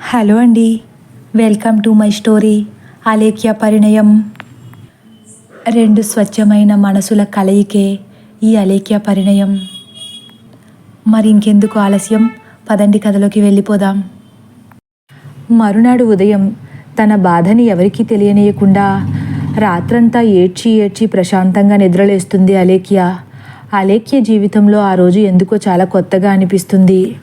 Hello అండి. Welcome to my story Alekhya Parinayam. రెండు స్వచ్ఛమైన మనసుల కలయికే ఈ అలేఖ్య పరిణయం. మరి ఇంకెందుకు ఆలస్యం? పదండి కథలోకి వెళ్ళిపోదాం. మరునాడు ఉదయం తన బాధని ఎవరికీ తెలియనీయకుండా రాత్రంతా ఏడ్చి ఏడ్చి ప్రశాంతంగా నిద్రలేస్తుంది అలేఖ్య అలేఖ్య జీవితంలో ఆ రోజు ఎందుకో చాలా కొత్తగా అనిపిస్తుంది.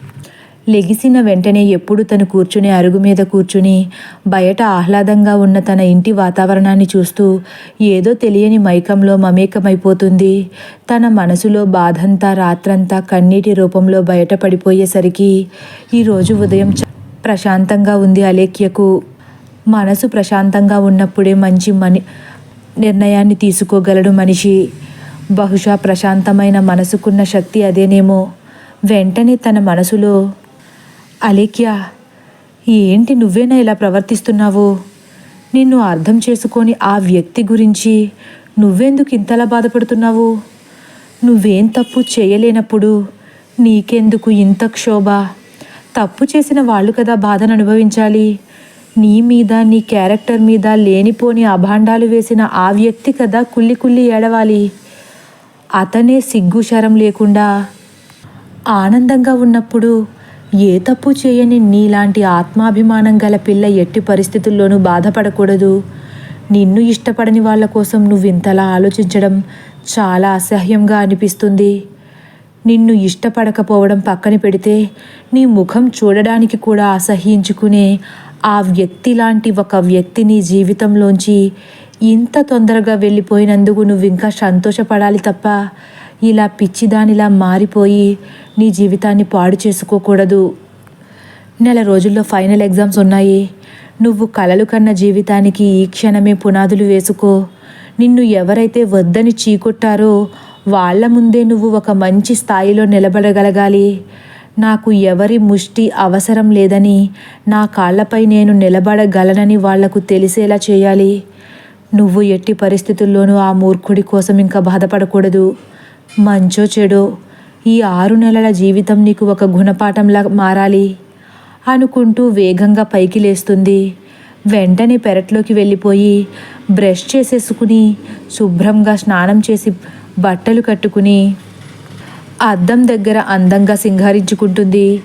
లెగిసిన వెంటనే ఎప్పుడు తను కూర్చుని అరుగు మీద కూర్చుని బయట ఆహ్లాదంగా ఉన్న తన ఇంటి వాతావరణాన్ని చూస్తూ ఏదో తెలియని మైకంలో మమేకమైపోతుంది. తన మనసులో బాధంతా రాత్రంతా కన్నీటి రూపంలో బయటపడిపోయేసరికి ఈరోజు ఉదయం ప్రశాంతంగా ఉంది అలేఖ్యకు. మనసు ప్రశాంతంగా ఉన్నప్పుడే మంచి మని నిర్ణయాన్ని తీసుకోగలడు మనిషి. బహుశా ప్రశాంతమైన మనసుకున్న శక్తి అదేనేమో. వెంటనే తన మనసులో అలేఖ్య ఏంటి నువ్వేనా ఇలా ప్రవర్తిస్తున్నావు? నిన్ను అర్థం చేసుకొని ఆ వ్యక్తి గురించి నువ్వెందుకు ఇంతలా బాధపడుతున్నావు? నువ్వేం తప్పు చేయలేనప్పుడు నీకెందుకు ఇంత క్షోభ? తప్పు చేసిన వాళ్ళు కదా బాధను అనుభవించాలి. నీ మీద నీ క్యారెక్టర్ మీద లేనిపోని అభాండాలు వేసిన ఆ వ్యక్తి కదా కుల్లి కుల్లి ఏడవాలి. అతనే సిగ్గు శరం లేకుండా ఆనందంగా ఉన్నప్పుడు ఏ తప్పు చేయని నీలాంటి ఆత్మాభిమానం గల పిల్ల ఎట్టి పరిస్థితుల్లోనూ బాధపడకూడదు. నిన్ను ఇష్టపడని వాళ్ళ కోసం నువ్వు ఇంతలా ఆలోచించడం చాలా అసహ్యంగా అనిపిస్తుంది. నిన్ను ఇష్టపడకపోవడం పక్కన పెడితే నీ ముఖం చూడడానికి కూడా అసహ్యించుకునే ఆ వ్యక్తి లాంటి ఒక వ్యక్తి నీ జీవితంలోంచి ఇంత తొందరగా వెళ్ళిపోయినందుకు నువ్వు ఇంకా సంతోషపడాలి తప్ప ఇలా పిచ్చిదానిలా మారిపోయి నీ జీవితాన్ని పాడు చేసుకోకూడదు. నెల రోజుల్లో ఫైనల్ ఎగ్జామ్స్ ఉన్నాయి. నువ్వు కలలు కన్న జీవితానికి ఈ క్షణమే పునాదులు వేసుకో. నిన్ను ఎవరైతే వద్దని చీకొట్టారో వాళ్ళ ముందే నువ్వు ఒక మంచి స్థాయిలో నిలబడగలగాలి. నాకు ఎవరి ముష్టి అవసరం లేదని నా కాళ్ళపై నేను నిలబడగలనని వాళ్ళకు తెలిసేలా చేయాలి. నువ్వు ఎట్టి పరిస్థితుల్లోనూ ఆ మూర్ఖుడి కోసం ఇంకా బాధపడకూడదు. మంచో చెడో ఈ ఆరు నెలల జీవితం నీకు ఒక గుణపాఠంలా మారాలి. అనుకుంటూ వేగంగా పైకి లేస్తుంది. వెంటనే పెరట్లోకి వెళ్ళిపోయి బ్రష్ చేసేసుకుని శుభ్రంగా స్నానం చేసి బట్టలు కట్టుకుని అద్దం దగ్గర అందంగా సింగారించుకుంటుంది.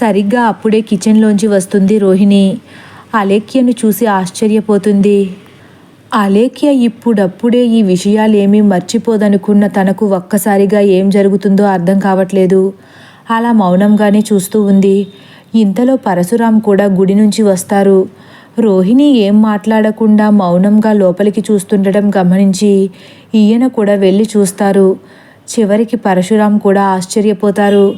సరిగ్గా అప్పుడే కిచెన్లోంచి వస్తుంది రోహిణి. అలేఖ్యను చూసి ఆశ్చర్యపోతుంది. అలేఖ్య ఇప్పుడప్పుడే ఈ విషయాలేమీ మర్చిపోదనుకున్న తనకు ఒక్కసారిగా ఏం జరుగుతుందో అర్థం కావట్లేదు. అలా మౌనంగానే చూస్తూ ఉంది. ఇంతలో పరశురాం కూడా గుడి నుంచి వస్తారు. రోహిణి ఏం మాట్లాడకుండా మౌనంగా లోపలికి చూస్తుండటం గమనించి ఈయన కూడా వెళ్ళి చూస్తారు. చివరికి పరశురాం కూడా ఆశ్చర్యపోతారు.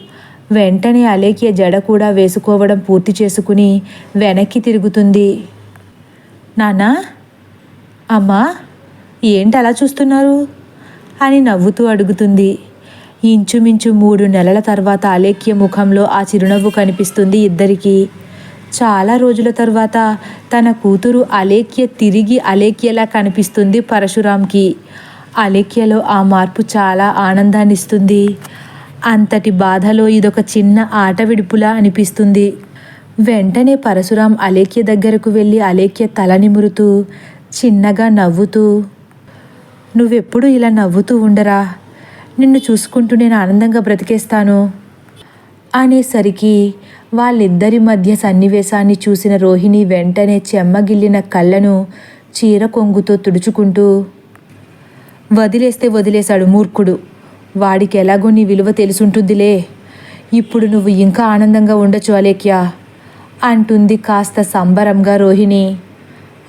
వెంటనే అలేఖ్య జడ కూడా వేసుకోవడం పూర్తి చేసుకుని వెనక్కి తిరుగుతుంది. నానా అమ్మా ఏంటి అలా చూస్తున్నారు? అని నవ్వుతూ అడుగుతుంది. ఇంచుమించు మూడు నెలల తర్వాత అలేఖ్య ముఖంలో ఆ చిరునవ్వు కనిపిస్తుంది ఇద్దరికీ. చాలా రోజుల తర్వాత తన కూతురు అలేఖ్య తిరిగి అలేఖ్యలా కనిపిస్తుంది పరశురామ్కి. అలేఖ్యలో ఆ మార్పు చాలా ఆనందాన్నిస్తుంది. అంతటి బాధలో ఇదొక చిన్న ఆట విడుపులా అనిపిస్తుంది. వెంటనే పరశురాం అలేఖ్య దగ్గరకు వెళ్ళి అలేఖ్య తల నిమురుతూ చిన్నగా నవ్వుతూ నువ్వెప్పుడు ఇలా నవ్వుతూ ఉండరా? నిన్ను చూసుకుంటూ నేను ఆనందంగా బ్రతికేస్తాను. అనేసరికి వాళ్ళిద్దరి మధ్య సన్నివేశాన్ని చూసిన రోహిణి వెంటనే చెమ్మగిల్లిన కళ్ళను చీర కొంగుతో తుడుచుకుంటూ వదిలేస్తే వదిలేశాడు మూర్ఖుడు. వాడికి ఎలాగో నీ విలువ తెలుసుంటుందిలే. ఇప్పుడు నువ్వు ఇంకా ఆనందంగా ఉండొచ్చు అలేఖ్య అంటుంది కాస్త సంబరంగా రోహిణి.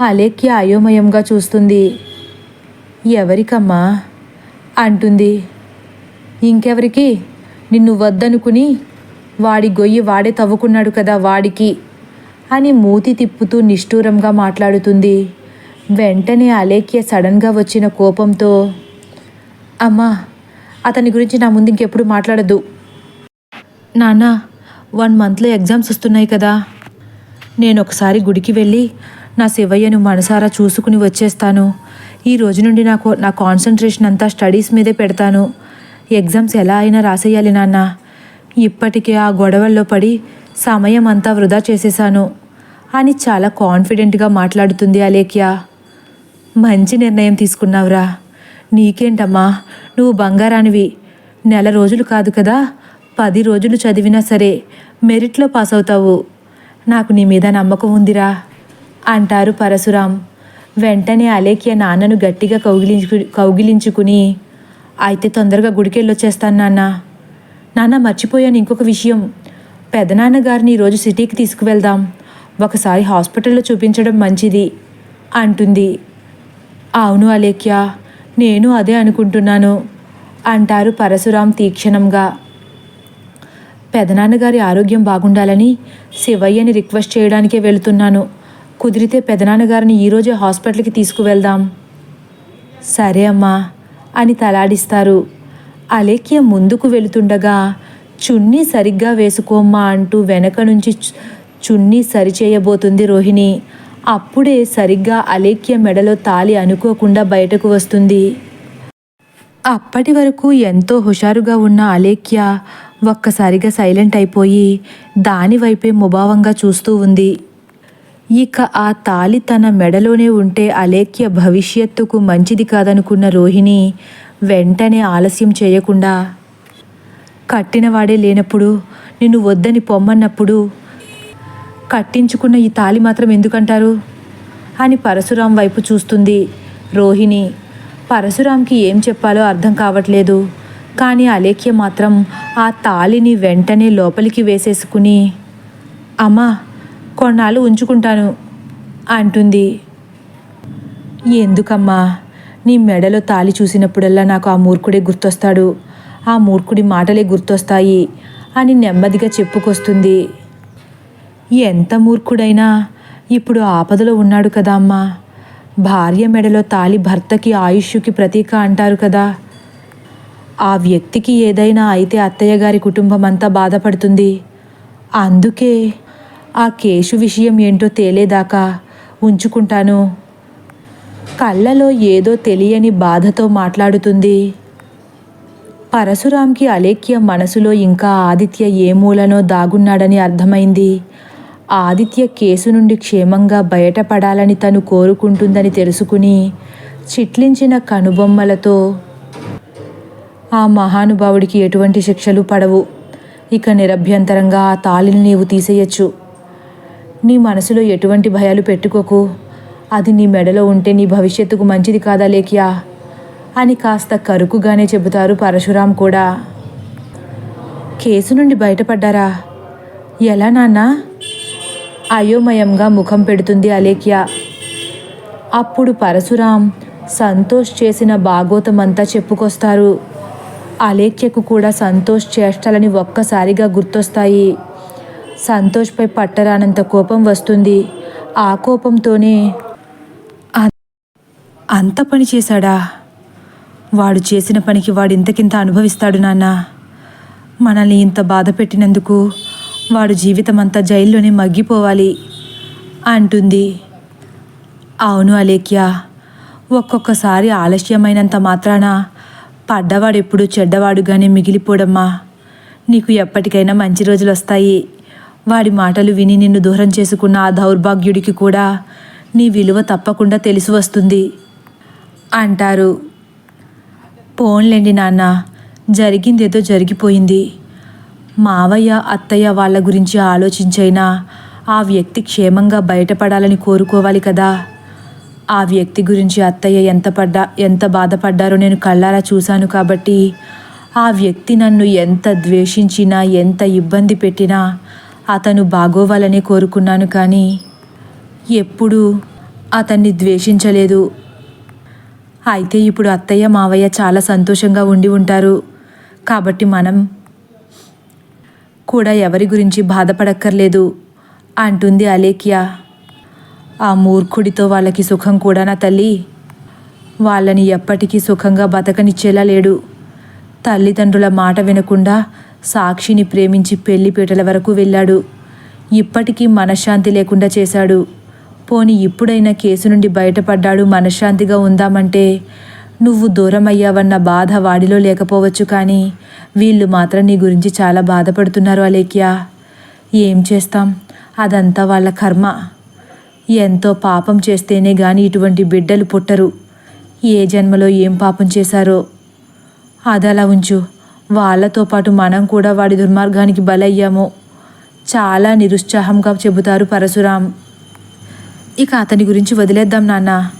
అలేఖ్య అయోమయంగా చూస్తుంది. ఎవరికమ్మా? అంటుంది. ఇంకెవరికి? నిన్ను వద్దనుకుని వాడి గొయ్యి వాడే తవ్వుకున్నాడు కదా వాడికి అని మూతి తిప్పుతూ నిష్ఠూరంగా మాట్లాడుతుంది. వెంటనే అలేఖ్య సడన్గా వచ్చిన కోపంతో అమ్మా అతని గురించి నా ముందు ఇంకెప్పుడు మాట్లాడదు. నాన్న వన్ మంత్లో ఎగ్జామ్స్ వస్తున్నాయి కదా. నేను ఒకసారి గుడికి వెళ్ళి నా శివయ్యను మనసారా చూసుకుని వచ్చేస్తాను. ఈ రోజు నుండి నాకు నా కాన్సన్ట్రేషన్ అంతా స్టడీస్ మీదే పెడతాను. ఎగ్జామ్స్ ఎలా అయినా రాసేయాలి నాన్న. ఇప్పటికే ఆ గొడవల్లో పడి సమయం అంతా వృధా చేసేశాను అని చాలా కాన్ఫిడెంట్గా మాట్లాడుతుంది అలేఖ్య. మంచి నిర్ణయం తీసుకున్నావురా. నీకేంటమ్మా? నువ్వు బంగారానివి. నెల రోజులు కాదు కదా? పది రోజులు చదివినా సరే మెరిట్లో పాస్ అవుతావు. నాకు నీ మీద నమ్మకం ఉందిరా. అంటారు పరశురాం. వెంటనే అలేఖ్య నాన్నను గట్టిగా కౌగిలించు కౌగిలించుకుని అయితే తొందరగా గుడికెళ్ళొచ్చేస్తాను నాన్న. నాన్న మర్చిపోయాను ఇంకొక విషయం. పెదనాన్నగారిని ఈరోజు సిటీకి తీసుకువెళ్దాం. ఒకసారి హాస్పిటల్లో చూపించడం మంచిది అంటుంది. అవును అలేఖ్య నేను అదే అనుకుంటున్నాను అంటారు పరశురాం తీక్షణంగా. పెదనాన్నగారి ఆరోగ్యం బాగుండాలని శివయ్యని రిక్వెస్ట్ చేయడానికే వెళుతున్నాను. కుదిరితే పెదనాన్నగారిని ఈరోజే హాస్పిటల్కి తీసుకువెళ్దాం. సరే అమ్మా అని తలాడిస్తారు. అలేఖ్య ముందుకు వెళుతుండగా చున్నీ సరిగ్గా వేసుకోమ్మా అంటూ వెనక నుంచి చున్నీ సరిచేయబోతుంది రోహిణి. అప్పుడే సరిగ్గా అలేఖ్య మెడలో తాలి అనుకోకుండా బయటకు వస్తుంది. అప్పటి వరకు ఎంతో హుషారుగా ఉన్న అలేఖ్య ఒక్కసారిగా సైలెంట్ అయిపోయి దాని వైపే ముభావంగా చూస్తూ ఉంది. ఇక ఆ తాలి తన మెడలోనే ఉంటే అలేఖ్య భవిష్యత్తుకు మంచిది కాదనుకున్న రోహిణి వెంటనే ఆలస్యం చేయకుండా కట్టినవాడే లేనప్పుడు నిన్ను వద్దని పొమ్మన్నప్పుడు కట్టించుకున్న ఈ తాలి మాత్రం ఎందుకంటారు? అని పరశురాం వైపు చూస్తుంది రోహిణి. పరశురాంకి ఏం చెప్పాలో అర్థం కావట్లేదు. కానీ అలేఖ్య మాత్రం ఆ తాలిని వెంటనే లోపలికి వేసేసుకుని అమ్మా కొన్నాళ్ళు ఉంచుకుంటాను అంటుంది. ఎందుకమ్మా? నీ మెడలో తాలి చూసినప్పుడల్లా నాకు ఆ మూర్ఖుడే గుర్తొస్తాడు. ఆ మూర్ఖుడి మాటలే గుర్తొస్తాయి అని నెమ్మదిగా చెప్పుకొస్తుంది. ఎంత మూర్ఖుడైనా ఇప్పుడు ఆపదలో ఉన్నాడు కదా అమ్మా. భార్య మెడలో తాలి భర్తకి ఆయుష్యుకి ప్రతీక అంటారు కదా. ఆ వ్యక్తికి ఏదైనా అయితే అత్తయ్య గారి కుటుంబం అంతా బాధపడుతుంది. అందుకే ఆ కేసు విషయం ఏంటో తేలేదాకా ఉంచుకుంటాను. కళ్ళలో ఏదో తెలియని బాధతో మాట్లాడుతుంది. పరశురాంకి అలేఖ్య మనసులో ఇంకా ఆదిత్య ఏ మూలనో దాగున్నాడని అర్థమైంది. ఆదిత్య కేసు నుండి క్షేమంగా బయటపడాలని తను కోరుకుంటుందని తెలుసుకుని చిట్లించిన కనుబొమ్మలతో ఆ మహానుభావుడికి ఎటువంటి శిక్షలు పడవు. ఇక నిరభ్యంతరంగా ఆ తాళిని నీవు తీసేయచ్చు. నీ మనసులో ఎటువంటి భయాలు పెట్టుకోకు. అది నీ మెడలో ఉంటే నీ భవిష్యత్తుకు మంచిది కాదా లేక్యా? అని కాస్త కరుకుగానే చెబుతారు పరశురాం కూడా. కేసు నుండి బయటపడ్డారా? ఎలా నాన్నా? అయోమయంగా ముఖం పెడుతుంది అలేఖ్య. అప్పుడు పరశురాం సంతోష్ చేసిన భాగోతమంతా చెప్పుకొస్తారు. అలేఖ్యకు కూడా సంతోష్ చేష్టలని ఒక్కసారిగా గుర్తొస్తాయి. సంతోష్పై పట్టరానంత కోపం వస్తుంది. ఆ కోపంతోనే అంత పని చేశాడా? వాడు చేసిన పనికి వాడు ఇంతకింత అనుభవిస్తాడు నాన్న. మనల్ని ఇంత బాధ పెట్టినందుకు వాడు జీవితం అంతా జైల్లోనే మగ్గిపోవాలి అంటుంది. అవును అలేఖ్య ఒక్కొక్కసారి ఆలస్యమైనంత మాత్రాన పడ్డవాడెప్పుడు చెడ్డవాడుగానే మిగిలిపోడమ్మా. నీకు ఎప్పటికైనా మంచి రోజులు వస్తాయి వాడి మాటలు విని నిన్ను దూరం చేసుకున్న ఆ దౌర్భాగ్యుడికి కూడా నీ విలువ తప్పకుండా తెలిసి వస్తుంది. అంటారు. పోన్లేండి నాన్న జరిగిందేదో జరిగిపోయింది. మావయ్య అత్తయ్య వాళ్ళ గురించి ఆలోచించైనా ఆ వ్యక్తి క్షేమంగా బయటపడాలని కోరుకోవాలి కదా. ఆ వ్యక్తి గురించి అత్తయ్య ఎంత పడ్డా ఎంత బాధపడ్డారో నేను కళ్ళారా చూశాను కాబట్టి ఆ వ్యక్తి నన్ను ఎంత ద్వేషించినా ఎంత ఇబ్బంది పెట్టినా అతను బాగోవాలని కోరుకున్నాను కానీ ఎప్పుడూ అతన్ని ద్వేషించలేదు. అయితే ఇప్పుడు అత్తయ్య మావయ్య చాలా సంతోషంగా ఉండి ఉంటారు. కాబట్టి మనం కూడా ఎవరి గురించి బాధపడక్కర్లేదు అంటుంది అలేఖ్య. ఆ మూర్ఖుడితో వాళ్ళకి సుఖం కూడా నా తల్లి. వాళ్ళని ఎప్పటికీ సుఖంగా బతకనిచ్చేలా లేడు. తల్లిదండ్రుల మాట వినకుండా సాక్షిని ప్రేమించి పెళ్ళిపీటల వరకు వెళ్ళాడు. ఇప్పటికీ మనశ్శాంతి లేకుండా చేశాడు. పోని ఇప్పుడైనా కేసు నుండి బయటపడ్డాడు మనశ్శాంతిగా ఉందామంటే నువ్వు దూరం అయ్యావన్న బాధ వాడిలో లేకపోవచ్చు కానీ వీళ్ళు మాత్రం నీ గురించి చాలా బాధపడుతున్నారు అలేఖ్య. ఏం చేస్తాం? అదంతా వాళ్ళ కర్మ. ఎంతో పాపం చేస్తేనే గాని ఇటువంటి బిడ్డలు పుట్టరు. ఏ జన్మలో ఏం పాపం చేశారో? అదలా ఉంచు. వాళ్ళతో పాటు మనం కూడా వాడి దుర్మార్గానికి బలయ్యాము. చాలా నిరుత్సాహంగా చెబుతారు పరశురాం. ఇక అతని గురించి వదిలేద్దాం నాన్న.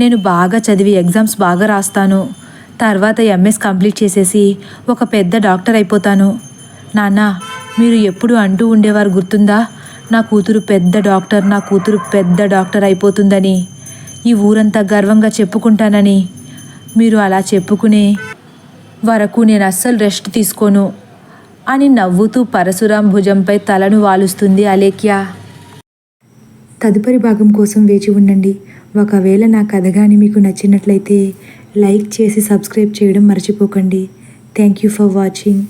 నేను బాగా చదివి ఎగ్జామ్స్ బాగా రాస్తాను. తర్వాత ఎంఎస్ కంప్లీట్ చేసేసి ఒక పెద్ద డాక్టర్ అయిపోతాను. నాన్న మీరు ఎప్పుడు అంటూ ఉండేవారు గుర్తుందా? నా కూతురు పెద్ద డాక్టర్ నా కూతురు పెద్ద డాక్టర్ అయిపోతుందని. ఈ ఊరంతా గర్వంగా చెప్పుకుంటానని. మీరు అలా చెప్పుకునే వరకు నేను అస్సలు రెస్ట్ తీసుకోను అని నవ్వుతూ పరశురాం భుజంపై తలను వాలుస్తుంది అలేఖ్య. తదుపరి భాగం కోసం వేచి ఉండండి. ఒకవేళ నా కథ కానీ మీకు నచ్చినట్లయితే లైక్ చేసి సబ్స్క్రైబ్ చేయడం మర్చిపోకండి. Thank you for watching.